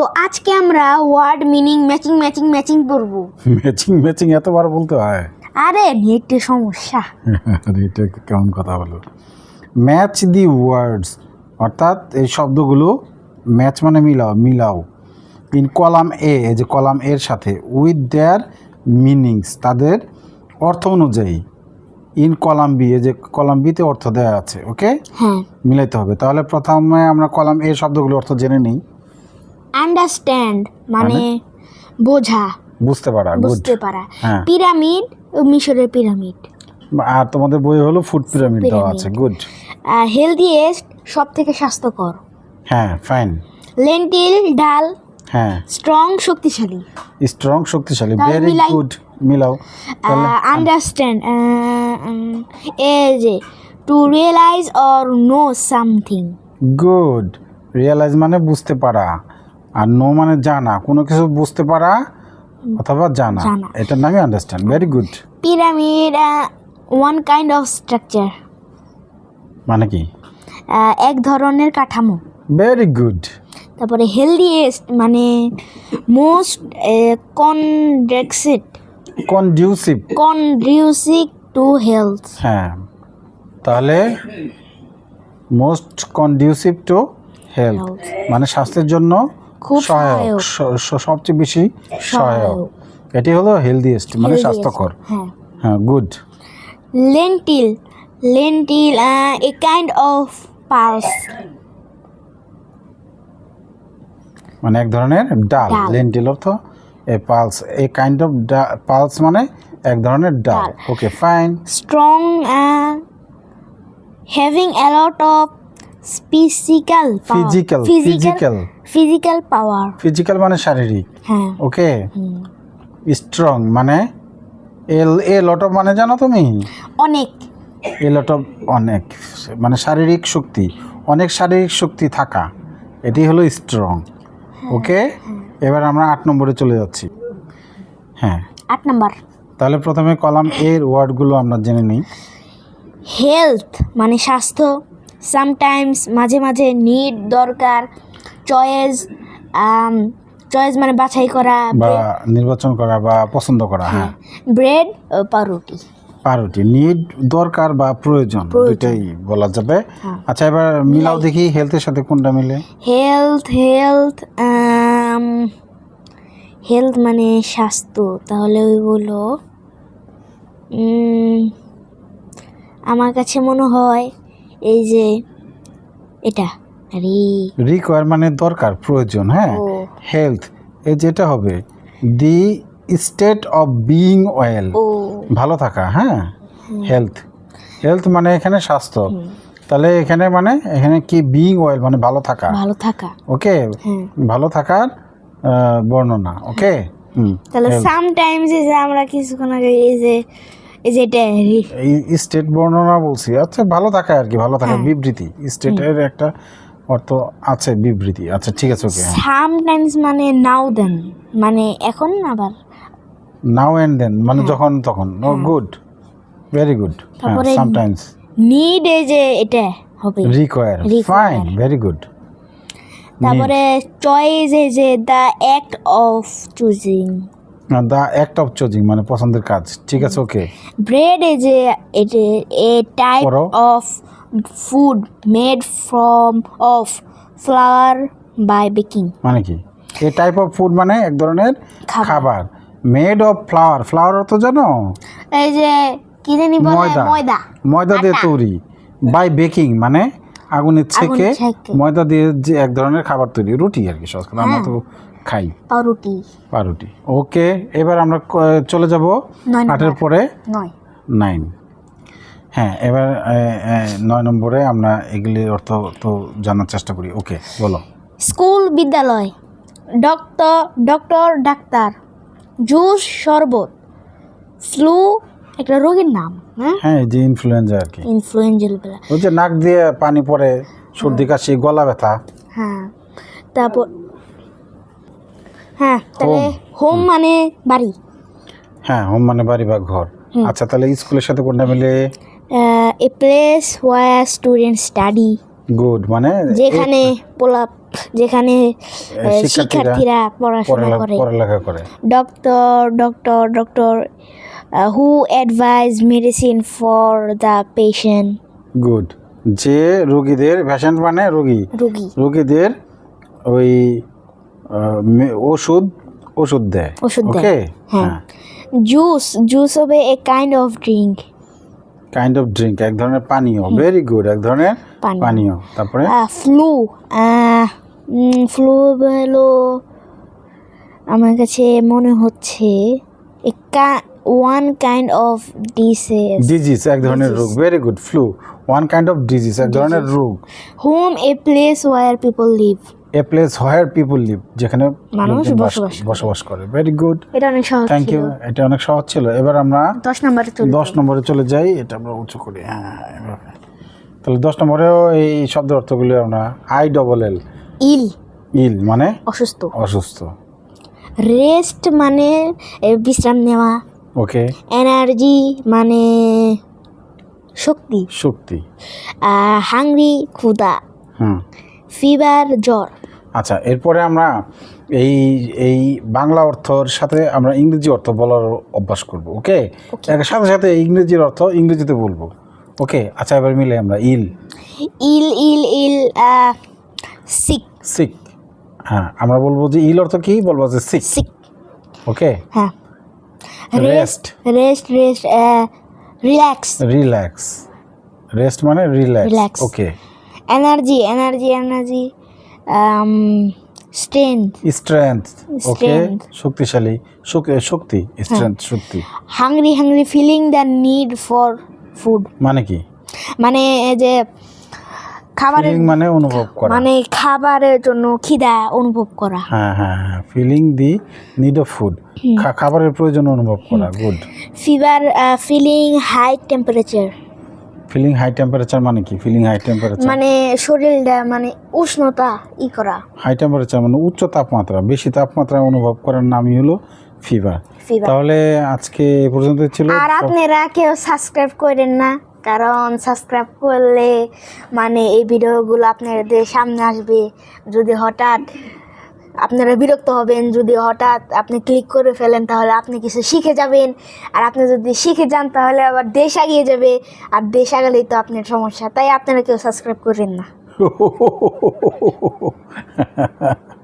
তো আজকে আমরা word meaning matching matching matching করব ম্যাচিং ম্যাচিং এতবার বলতে হয়? আরে নেটের সমস্যা। আরে এটা কেমন কথা হলো ম্যাচ দি ওয়ার্ডস অর্থাৎ এই শব্দগুলো ম্যাচ মানে মিলাও মিলাও। ইন কলাম এ এই যে কলাম এর সাথে উইথ দেয়ার মিনিংস তাদের অর্থ অনুযায়ী। ইন কলাম বি এই যে কলাম বিতে অর্থ দেওয়া আছে ওকে হ্যাঁ। মিলাইতে হবে। তাহলে প্রথমে আমরা কলাম এ শব্দগুলো অর্থ জেনে নিই। আন্ডারস্ট্যান্ড মানে বোঝা বুঝতে পারা বুঝতে পারা। হ্যাঁ। পিরামিড মিশরের পিরামিড আর তোমাদের বই হলো ফুড পিরামিড দেওয়া আছে গুড হেলদিয়েস্ট সব থেকে স্বাস্থ্যকর। হ্যাঁ ফাইন লেন্টিল ডাল হ্যাঁ। স্ট্রং শক্তিশালী। স্ট্রং শক্তিশালী ভেরি। গুড মিলাও। আন্ডারস্ট্যান্ড এ যে to realise or know something good realise মানে বুঝতে পারা। আর নো মানে জানা কোনো কিছু বুঝতে পারা অথবা জানা। এটার নামই understand very good pyramid one kind of structure মানে কি? এক ধরনের কাঠামো। ভেরি গুড তারপরে হেলদিয়েস্ট মানে মোস্ট কনডেক্সিট কনডিউসিভ কনডিউসিভ টু হেলথ হ্যাঁ। তাহলে মোস্ট কনডিউসিভ টু হেলথ মানে স্বাস্থ্যের জন্য খুব সহায়ক সবচেয়ে বেশি সহায়ক। এটি হলো হেলদিয়েস্ট মানে স্বাস্থ্যকর। হ্যাঁ। Good lentil lentil a kind of pulse মানে এক ধরনের ডাল। লেন্টিল অর্থ a pulse a kind of pulse মানে এক ধরনের ডাল। Okay fine strong uh, having a power. Physical, physical. physical. power. Physical মানে শারীরিক। হ্যাঁ। ওকে স্ট্রং মানে এল এ লট অফ মানে জানো তুমি? অনেক। এ লট অফ অনেক। মানে শারীরিক শক্তি। অনেক শারীরিক শক্তি থাকা। এটি হলো স্ট্রং ওকে এবার আমরা আট নম্বরে চলে যাচ্ছি। হ্যাঁ। আট নম্বর। তাহলে প্রথমে কলাম এর ওয়ার্ডগুলো আমরা জেনে নিই। হেলথ মানে স্বাস্থ্য। সামটাইমস মাঝে মাঝে নিড দরকার চয়েস চয়েস মানে বাছাই করা বা নির্বাচন করা বা পছন্দ করা হ্যাঁ ব্রেড পাউরুটি পাউরুটি নিড দরকার বা প্রয়োজন। দুইটাই বলা যাবে হ্যাঁ। আচ্ছা এবার মিলাও দেখি হেলথের সাথে কোনটা মিলে হেলথ হেলথ হেলথ মানে স্বাস্থ্য তাহলে ওই বলো আমার কাছে মনে হয় এই যে এটা আরে রিকোয়ার মানে দরকার প্রয়োজন হ্যাঁ? হেলথ এ যেটা হবে the state of being well ভালো থাকা হ্যাঁ? হেলথ হেলথ মানে এখানে স্বাস্থ্য তাহলে এখানে মানে এখানে কি বিইং ওয়েল মানে ভালো থাকা? ভালো থাকা। ওকে ভালো থাকার বর্ণনা ওকে তাহলে সামটাইমস এই যে আমরা কিছুক্ষণ আগে এই যে এই যে এটা এই স্টেট বর্ণনা বলছি আচ্ছা ভালো থাকা আর কি ভালো থাকা হ্যাঁ। বিবৃতি। স্টেটের একটা অর্থ আছে বিবৃতি। আচ্ছা ঠিক আছে ওকে সামটাইমস মানে নাও দেন মানে এখন আবার? নাও অ্যান্ড দেন মানে যখন তখন। ও গুড ভেরি গুড হ্যাঁ। সামটাইমস নিড এই যে এটা হবে। রিকোয়ার ফাইন ভেরি গুড তারপরে চয়েস এই যে the act of choosing the act of choosing মানে পছন্দের কাজ। ঠিক আছে ওকে। ব্রেড এটা a type. Of food made from of flour by baking মানে কি? এই টাইপ অফ ফুড মানে এক ধরনের খাবার। মেড অফ ফ্লাওয়ার ফ্লাওয়ার অর্থ জানো? এই যে কি জানি ময়দা। ময়দা। ময়দা দিয়ে তৈরি। বাই বেকিং মানে আগুনে ছেঁকে। ময়দা দিয়ে যে এক ধরনের খাবার তৈরি। রুটি আর কি সহজ আমরা হ্যাঁ। তো খাই। পাউরুটি। পাউরুটি। ওকে এবার আমরা চলে যাব আটের পরে? নয়। নাইন। হ্যাঁ এবার নয় নম্বরে আমরা এগুলির অর্থ তো জানার চেষ্টা করি। ওকে বলো। স্কুল বিদ্যালয় ডক্টর ডক্টর ডাক্তার জুস শরবত ফ্লু একটা রোগের নাম হ্যাঁ? হ্যাঁ যে ইনফ্লুয়েঞ্জা আর কি। ইনফ্লুয়েঞ্জাল বেলা। ওই যে নাক দিয়ে পানি পড়ে সর্দি কাশি গলা ব্যথা। হ্যাঁ তারপর হ্যাঁ তাহলে হোম। মানে বাড়ি। হ্যাঁ হোম মানে বাড়ি বা ঘর। আচ্ছা তাহলে স্কুলের সাথে কোনটা মিলে? A place where student study good মানে যেখানে পোলা যেখানে শিক্ষার্থীরা পড়াশোনা করে। পড়ালেখা করে। Doctor doctor doctor who advise medicine for the patient good যে রোগীদের পেশেন্ট মানে রোগী। রুগী। রোগীদের ওই ওষুধ ওষুধ দেয়। ওষুধ দেয়, ওকে হ্যাঁ। জুস জুস হবে a kind of drink kind of drink এক ধরনের পানীয়। ভেরি গুড এক ধরনের পানীয়। তারপরে? ফ্লু ফ্লু হলো আমার কাছে মনে হচ্ছে one kind of disease disease এক ধরনের রোগ। Very good flu one kind of disease এক ধরনের রোগ। Home a place where people live a place where people live যেখানে মানুষ বসবাস করে। ভেরি গুড এটা অনেক সহজ থ্যাংক ইউ এটা অনেক সহজ ছিল। এবার আমরা দশ নম্বরে চলে দশ নম্বরে চলে যাই। এটা আমরা উঁচু করি। হ্যাঁ। তাহলে দশ নম্বরেও এই শব্দ অর্থগুলি আমরা আই ডবল এল ইল। ইল মানে অসুস্থ। অসুস্থ। রেস্ট মানে বিশ্রাম নেওয়া। ওকে এনার্জি মানে শক্তি। শক্তি। হাংরি ক্ষুদা হুম। ফিভার জ্বর। আচ্ছা এরপরে আমরা এই এই বাংলা অর্থর সাথে আমরা ইংরেজি অর্থ বলার অভ্যাস করব ওকে? সাথে সাথে ইংরেজির অর্থ ইংরেজিতে বলব ওকে? আচ্ছা এবার মিলে আমরা ইল। ইল ইল ইল সিক। সিক। হ্যাঁ আমরা বলব যে ইল অর্থ কি? বলব যে সিক। সিক। ওকে? হ্যাঁ। Rest rest rest relax. Relax. Rest মানে relax. Okay. Energy energy energy strength strength okay Strength. শক্তিশালী। শক- শক্তি strength Shakti. Hungry hungry feeling the need for food মানে কি? মানে যে খাবারের মানে অনুভব করা। মানে খাবারের জন্য খিদা অনুভব করা। হ্যাঁ হ্যাঁ হ্যাঁ। Feeling the need of food খাবারের প্রয়োজন অনুভব করা। Good fever feeling high temperature feeling high temperature মানে কি? ফিলিং হাই টেম্পারেচার মানে শরীরটা মানে উষ্ণতা ই করা। হাই টেম্পারেচার মানে উচ্চ তাপমাত্রা। বেশি তাপমাত্রা অনুভব করার নামই হলো ফিভার তাহলে আজকে এ পর্যন্ত ছিল। আর আপনারা কেউ সাবস্ক্রাইব করেন না কারণ সাবস্ক্রাইব করলে মানে এই ভিডিওগুলো আপনাদের সামনে আসবে। যদি হঠাৎ আপনারা বিরক্ত হবেন, যদি হঠাৎ আপনি ক্লিক করে ফেলেন, তাহলে আপনি কিছু শিখে যাবেন। আর আপনি যদি শিখে যান, তাহলে আবার দেশ আগিয়ে যাবে। আর দেশ আগালেই তো আপনার সমস্যা, তাই আপনারা কেউ সাবস্ক্রাইব করেন না।